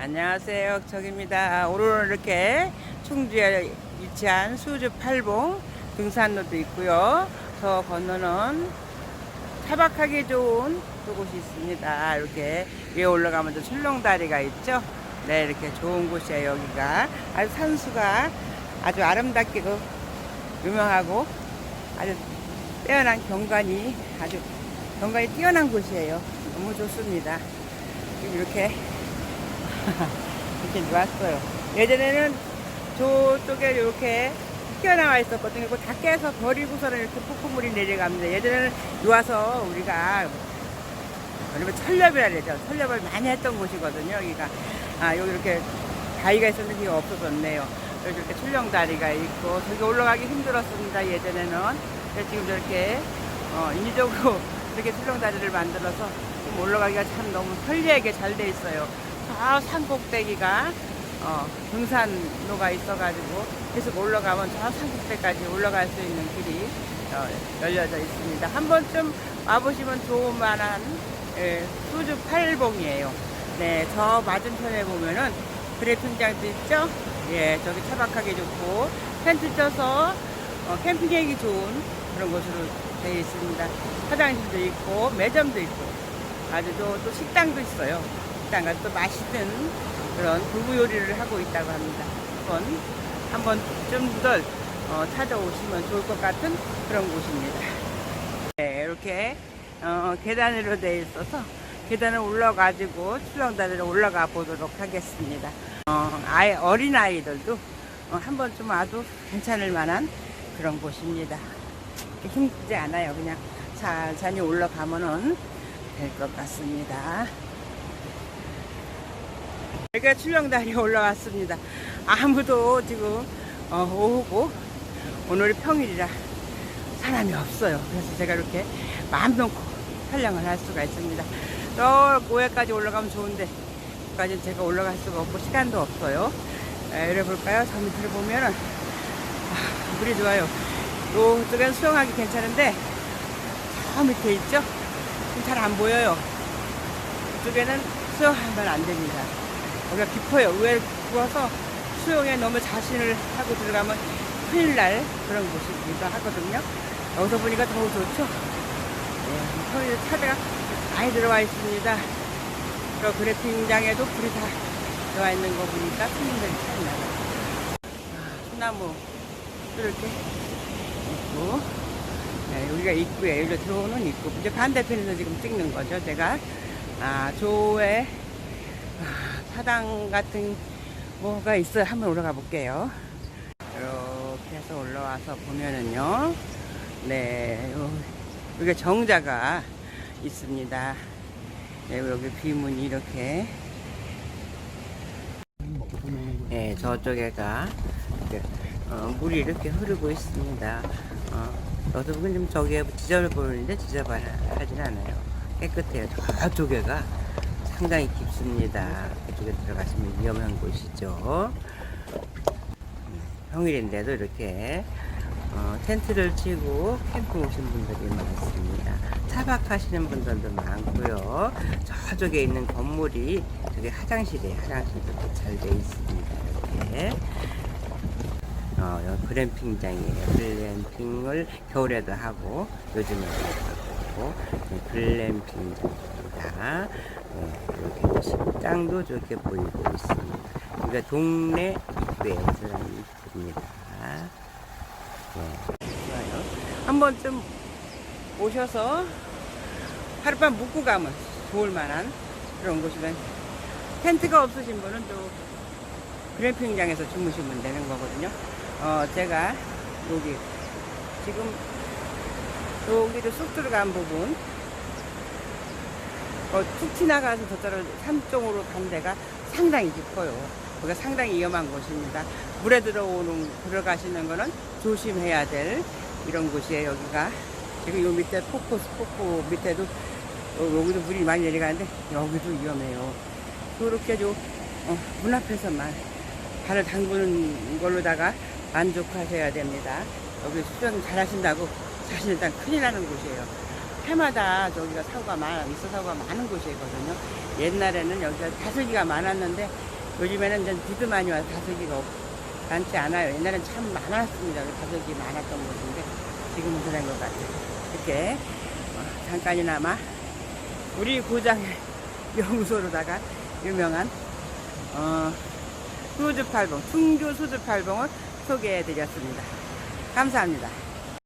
안녕하세요. 적입니다. 오늘 이렇게 충주에 위치한 수주 팔봉 등산로도 있고요. 저 건너는 차박하기 좋은 그곳이 있습니다. 이렇게 위에 올라가면 또 출렁다리가 있죠. 네, 이렇게 좋은 곳이에요. 여기가 아주 산수가 아주 아름답게 그 유명하고 아주 뛰어난 경관이 아주 경관이 뛰어난 곳이에요. 너무 좋습니다. 이렇게 이렇게 왔어요. 예전에는 저쪽에 이렇게 튀어나와 있었거든요. 그거 다 깨서 버리고서는 이렇게 폭포물이 내려갑니다. 예전에는 와서 우리가 그러면 철렵이라 그러죠. 철렵을 많이 했던 곳이거든요. 여기가 아 여기 이렇게 다리가 있었는데 이게 없어졌네요. 여기 이렇게 출렁 다리가 있고 저기 올라가기 힘들었습니다. 예전에는 지금 저렇게 어, 인위적으로 이렇게 출렁 다리를 만들어서 지금 올라가기가 참 너무 편리하게 잘 돼 있어요. 저 산 꼭대기가 어, 등산로가 있어가지고 계속 올라가면 저 산 꼭대기까지 올라갈 수 있는 길이 어, 열려져 있습니다. 한 번쯤 와보시면 좋을 만한 예, 수주 팔봉이에요. 네, 저 맞은편에 보면은 그래핑장도 있죠? 예, 저기 차박하기 좋고 텐트 쳐서 어, 캠핑하기 좋은 그런 곳으로 되어 있습니다. 화장실도 있고 매점도 있고 아주 또, 또 식당도 있어요. 식당가 또 맛있는 그런 두부 요리를 하고 있다고 합니다. 한번 한번 좀더 어, 찾아오시면 좋을 것 같은 그런 곳입니다. 네, 이렇게 어, 계단으로 되어 있어서 계단을 올라가지고 출렁다리를 올라가 보도록 하겠습니다. 어, 아이 어린 아이들도 어, 한 번쯤 와도 괜찮을 만한 그런 곳입니다. 힘들지 않아요. 그냥 천천히 올라가면은 될 것 같습니다. 여기가 출렁다리에 올라왔습니다. 아무도 지금 어, 오후고 오늘이 평일이라 사람이 없어요. 그래서 제가 이렇게 마음 놓고 촬영을 할 수가 있습니다. 저 고해까지 올라가면 좋은데 까지는 제가 올라갈 수가 없고 시간도 없어요. 에, 이래 볼까요? 저 밑을 보면은 아, 물이 좋아요. 이쪽엔 수영하기 괜찮은데 저 밑에 있죠? 잘 안 보여요. 이쪽에는 수영하면 안 됩니다. 여기가 깊어요. 의외로 깊어서 수영에 너무 자신을 하고 들어가면 큰일 날 그런 곳이기도 하거든요. 여기서 보니까 더 좋죠? 예, 서울에 차대가 많이 들어와 있습니다. 저 그래핑장에도 불이 다 들어와 있는 거 보니까 손님들이 참 많아요. 아, 소나무 이렇게 있고, 네, 여기가 입구에 여기로 들어오는 입구. 이제 반대편에서 지금 찍는 거죠, 제가. 아, 조에 아, 사당 같은 뭐가 있어요. 한번 올라가 볼게요. 이렇게 해서 올라와서 보면은요. 네, 요, 여기 정자가 있습니다. 네, 여기 비문이 이렇게. 네, 저쪽에가 어, 물이 이렇게 흐르고 있습니다. 어, 여기서 보면 좀 저기에 지저를 보이는데 지저분하진 않아요. 깨끗해요. 저쪽에가 상당히 깊습니다. 그쪽에 들어가시면 위험한 곳이죠. 음, 평일인데도 이렇게 어, 텐트를 치고 캠핑 오신 분들이 많습니다. 차박하시는 분들도 많고요. 저쪽에 있는 건물이 저게 화장실이에요. 화장실도 잘 돼 있습니다. 이렇게. 어, 글램핑장이에요. 글램핑을 겨울에도 하고 요즘에도 하고 네, 글램핑장입니다. 네, 이렇게 또 식당도 저렇게 보이고 있습니다. 그러니까 동네 입구에서라는 입구입니다. 네, 좋아요. 한 번쯤 오셔서 하룻밤 묵고 가면 좋을 만한 그런 곳이면 텐트가 없으신 분은 또 그램핑장에서 주무시면 되는 거거든요. 어, 제가 여기 지금 여기로 쑥 들어간 부분 어, 툭 지나가서 저쪽으로 산 쪽으로 간 데가 상당히 깊어요. 거기가 상당히 위험한 곳입니다. 물에 들어오는 들어가시는 거는 조심해야 될 이런 곳이에요. 여기가 지금 요 밑에 폭포 폭포 밑에도 어, 여기도 물이 많이 내려가는데 여기도 위험해요. 그렇게 좀 어, 문 앞에서만 발을 담그는 걸로다가 만족하셔야 됩니다. 여기 수영 잘 하신다고 사실 일단 큰일 나는 곳이에요. 해마다 저기가 사고가 많아, 있어 사고가 많은 곳이거든요. 옛날에는 여기가 다슬기가 많았는데 요즘에는 이제 비도 많이 와서 다슬기가 없- 많지 않아요. 옛날엔 참 많았습니다. 다슬기 많았던 곳인데 지금은 그런 것 같아요. 이렇게 어, 잠깐이나마 우리 고장의 명소로다가 유명한 어, 수주팔봉, 충주 수주팔봉을 소개해 드렸습니다. 감사합니다.